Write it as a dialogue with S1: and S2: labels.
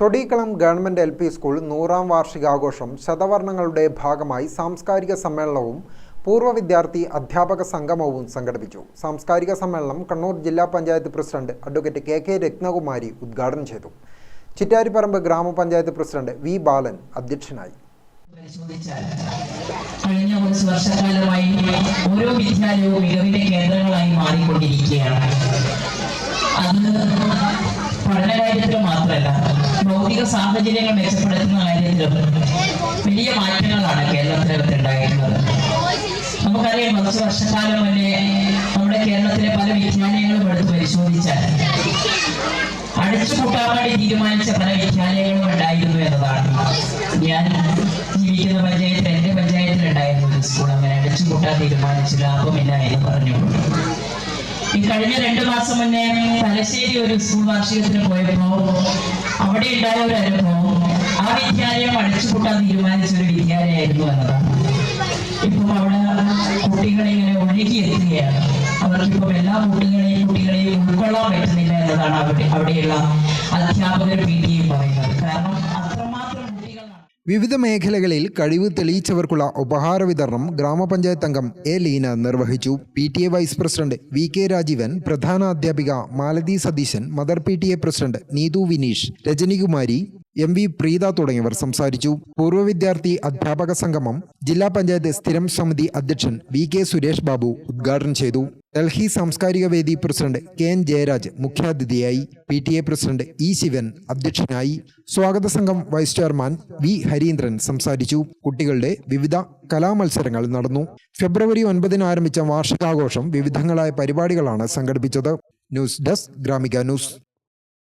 S1: Thodeekkalam government L P school നൂറാം വാർഷികാഘോഷം ശതവർണങ്ങളുടെ ഭാഗമായി സാംസ്കാരിക സമ്മേളനവും പൂർവ വിദ്യാർത്ഥി അധ്യാപക സംഗമവും സംഘടിപ്പിച്ചു. സാംസ്കാരിക സമ്മേളനം കണ്ണൂർ ജില്ലാ panchayat president advocate K K Rathnakumari ഉദ്ഘാടനം ചെയ്തു. ചിറ്റാരിപ്പറമ്പ് ഗ്രാമപഞ്ചായത്ത് പ്രസിഡന്റ് വി ബാലൻ അധ്യക്ഷനായി.
S2: കഴിഞ്ഞ കുറച്ച് വർഷക്കാലമായി ഓരോ വിദ്യാലയവും മികവിന്റെ കേന്ദ്രങ്ങളായി മാറിക്കൊണ്ടിരിക്കുകയാണ്. അത് ഭൗതിക സാഹചര്യങ്ങൾ മെച്ചപ്പെടുത്തുന്ന കാര്യത്തിലും വലിയ മാറ്റങ്ങളാണ് കേരളത്തിനകത്ത് ഉണ്ടായിരുന്നത്. നമുക്കറിയാം കുറച്ച് വർഷക്കാലം മുന്നേ നമ്മുടെ കേരളത്തിലെ പല വിദ്യാലയങ്ങളും എടുത്ത് പരിശോധിച്ചാൽ അടിച്ചുകൂട്ടാൻ വേണ്ടി തീരുമാനിച്ച പല വിദ്യാലയങ്ങളും ഉണ്ടായിരുന്നു എന്നതാണ്. ഞാൻ ജീവിക്കുന്ന പഞ്ചായത്തിൽ എന്റെ പഞ്ചായത്തിൽ ഉണ്ടായിരുന്നു ഒരു സ്കൂൾ. അങ്ങനെ അടിച്ചുകൂട്ടാൻ തീരുമാനിച്ചു ലാഭമില്ല എന്ന് പറഞ്ഞു ഈ കഴിഞ്ഞ രണ്ടു മാസം മുന്നേ തലശ്ശേരി ഒരു സ്കൂൾ വാർഷികത്തിന് പോയപ്പോ അവിടെ ഉണ്ടായ ഒരു അനുഭവം. ആ വിദ്യാലയം അടച്ചുപൂട്ടാൻ തീരുമാനിച്ച ഒരു വിദ്യാലയമായിരുന്നു എന്നതാണ് ഇപ്പം അവിടെ കുട്ടികളെ ഇങ്ങനെ ഒഴുകി എത്തുകയാണ് അവർക്കിപ്പം എല്ലാ കുട്ടികളെയും കുട്ടികളെയും ഉൾക്കൊള്ളാൻ പറ്റുന്നില്ല എന്നതാണ് അവിടെ അവിടെയുള്ള അധ്യാപകർ പി പറയുന്നത്. കാരണം
S1: വിവിധ മേഖലകളിൽ കഴിവ് തെളിയിച്ചവർക്കുള്ള ഉപഹാര വിതരണം ഗ്രാമപഞ്ചായത്ത് അംഗം എ ലീന നിർവഹിച്ചു. P T A vice president V K Rajeevan പ്രധാന അധ്യാപിക Malathi Satheesan mother P T A president Neethu Vineesh Rajanikumari M V Preetha തുടങ്ങിയവർ സംസാരിച്ചു. പൂർവ വിദ്യാർത്ഥി അധ്യാപക സംഗമം ജില്ലാ പഞ്ചായത്ത് സ്ഥിരം സമിതി അധ്യക്ഷൻ വി കെ സുരേഷ് ബാബു ഉദ്ഘാടനം ചെയ്തു. ഡൽഹി സാംസ്കാരിക വേദി പ്രസിഡന്റ് കെ എൻ ജയരാജ് മുഖ്യാതിഥിയായി P T A president E Sivan അധ്യക്ഷനായി സ്വാഗത സംഘം വൈസ് ചെയർമാൻ വി ഹരീന്ദ്രൻ സംസാരിച്ചു. കുട്ടികളുടെ വിവിധ കലാമത്സരങ്ങൾ നടന്നു. ഫെബ്രുവരി ഒൻപതിന് ആരംഭിച്ച വാർഷികാഘോഷം വിവിധങ്ങളായ പരിപാടികളാണ് സംഘടിപ്പിച്ചത്. News desk Gramika news.